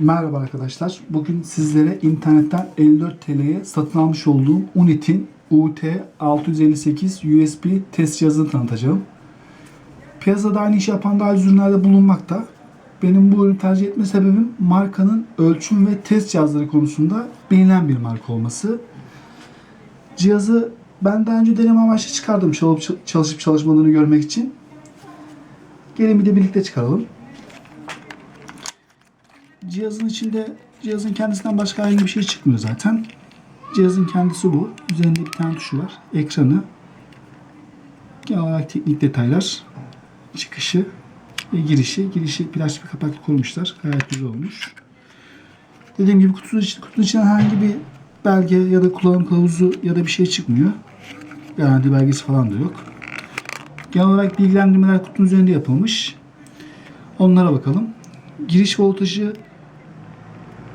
Merhaba arkadaşlar. Bugün sizlere internetten 54 TL'ye satın almış olduğum Unit'in UT658 USB test cihazını tanıtacağım. Piyasada aynı işi yapan daha ürünlerde bulunmakta. Benim bu ürünü tercih etme sebebim markanın ölçüm ve test cihazları konusunda bilinen bir marka olması. Cihazı ben daha önce deneme amaçlı çıkardım çalışıp çalışmadığını görmek için. Gelin bir de birlikte çıkaralım. Cihazın içinde cihazın kendisinden başka herhangi bir şey çıkmıyor zaten. Cihazın kendisi bu. Üzerinde bir tane tuşu var. Ekranı. Genel olarak teknik detaylar. Çıkışı ve girişi. Girişi plastik bir kapakla korumuşlar. Gayet güzel olmuş. Dediğim gibi kutunun, içi, kutunun içinden herhangi bir belge ya da kullanım kılavuzu ya da bir şey çıkmıyor. Garanti belgesi falan da yok. Genel olarak bilgilendirmeler kutunun üzerinde yapılmış. Onlara bakalım. Giriş voltajı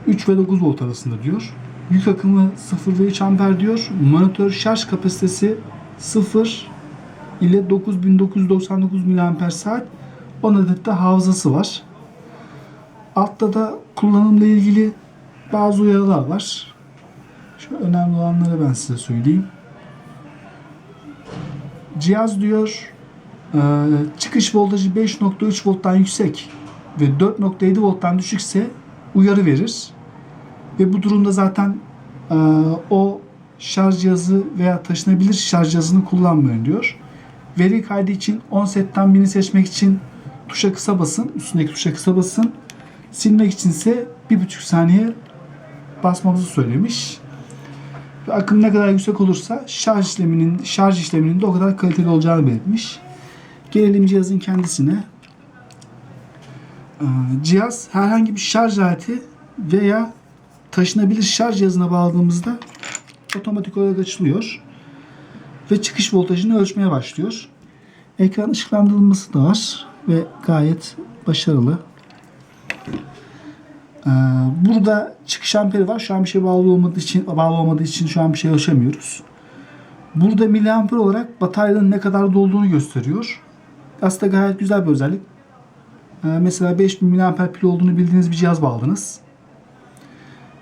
3 ve 9 volt arasında diyor. Yük akımı 0 ve 3 amper diyor. Monitör şarj kapasitesi 0 ile 9999 miliamper saat. 10 adet de hafızası var. Altta da kullanımla ilgili bazı uyarılar var. Şu önemli olanları ben size söyleyeyim. Cihaz diyor e, çıkış voltajı 5.3 volttan yüksek ve 4.7 volttan düşükse uyarı verir. Ve bu durumda zaten e, o şarj cihazı veya taşınabilir şarj cihazını kullanmayın diyor. Veri kaydı için on setten birini seçmek için tuşa kısa basın. Üstündeki tuşa kısa basın. Silmek içinse bir buçuk saniye basmamızı söylemiş. Ve akım ne kadar yüksek olursa şarj işleminin şarj işleminin de o kadar kaliteli olacağını belirtmiş. Gelelim cihazın kendisine. Ee, Cihaz herhangi bir şarj aleti veya taşınabilir şarj cihazına bağladığımızda otomatik olarak açılıyor ve çıkış voltajını ölçmeye başlıyor. Ekran ışıklandırılması da var ve gayet başarılı. Ee, Burada çıkış amperi var. Şu an bir şey bağlı olmadığı için bağlı olmadığı için şu an bir şey ölçemiyoruz. Burada miliamper olarak bataryanın ne kadar dolduğunu gösteriyor. Aslında gayet güzel bir özellik. Ee, Mesela 5000 mAh pil olduğunu bildiğiniz bir cihaz bağladınız.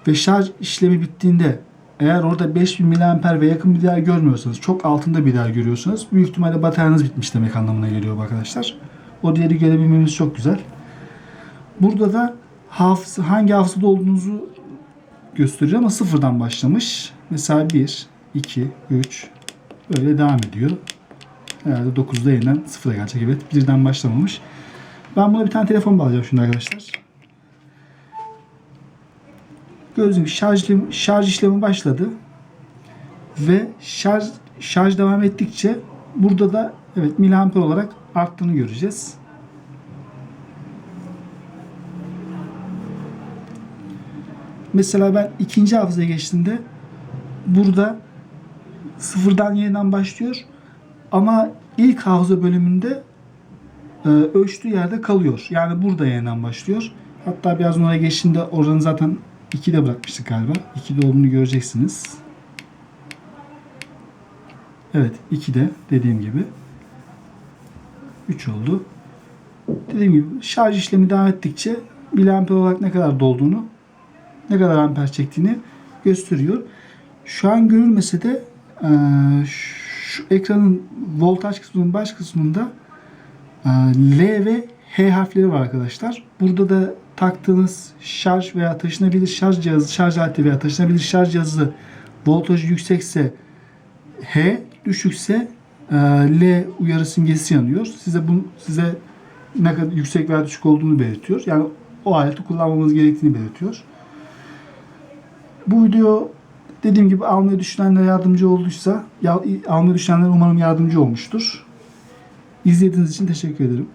Ve şarj işlemi bittiğinde eğer orada 5000 mAh ve yakın bir değer görmüyorsanız, çok altında bir değer görüyorsanız büyük ihtimalle bataryanız bitmiş demek anlamına geliyor arkadaşlar. O değeri görebilmemiz çok güzel. Burada da hafıza, hangi hafızada olduğunuzu gösteriyor ama sıfırdan başlamış. Mesela 1, 2, 3 böyle devam ediyor. Herhalde 9'da yeniden sıfıra gelecek. Evet birden başlamamış. Ben buna bir tane telefon bağlayacağım şimdi arkadaşlar. Gördüğünüz gibi şarj, şarj işlemi başladı. Ve şarj şarj devam ettikçe burada da evet miliamper olarak arttığını göreceğiz. Mesela ben ikinci hafızaya geçtiğimde burada sıfırdan yeniden başlıyor. Ama ilk hafıza bölümünde e, ölçtüğü yerde kalıyor. Yani burada yeniden başlıyor. Hatta biraz oraya geçtiğinde oranı zaten 2'de bırakmıştık galiba. 2'de olduğunu göreceksiniz. Evet 2'de dediğim gibi. 3 oldu. Dediğim gibi şarj işlemi devam ettikçe miliamper olarak ne kadar dolduğunu ne kadar amper çektiğini gösteriyor. Şu an görülmese de e, şu ekranın voltaj kısmının baş kısmında e, L ve H harfleri var arkadaşlar. Burada da taktığınız şarj veya taşınabilir şarj cihazı, şarj aleti veya taşınabilir şarj cihazı voltajı yüksekse H, düşükse e, L uyarı simgesi yanıyor. Size bu size ne kadar yüksek veya düşük olduğunu belirtiyor. Yani o aleti kullanmamız gerektiğini belirtiyor. Bu video dediğim gibi almayı düşünenlere yardımcı olduysa, ya, almayı düşünenlere umarım yardımcı olmuştur. İzlediğiniz için teşekkür ederim.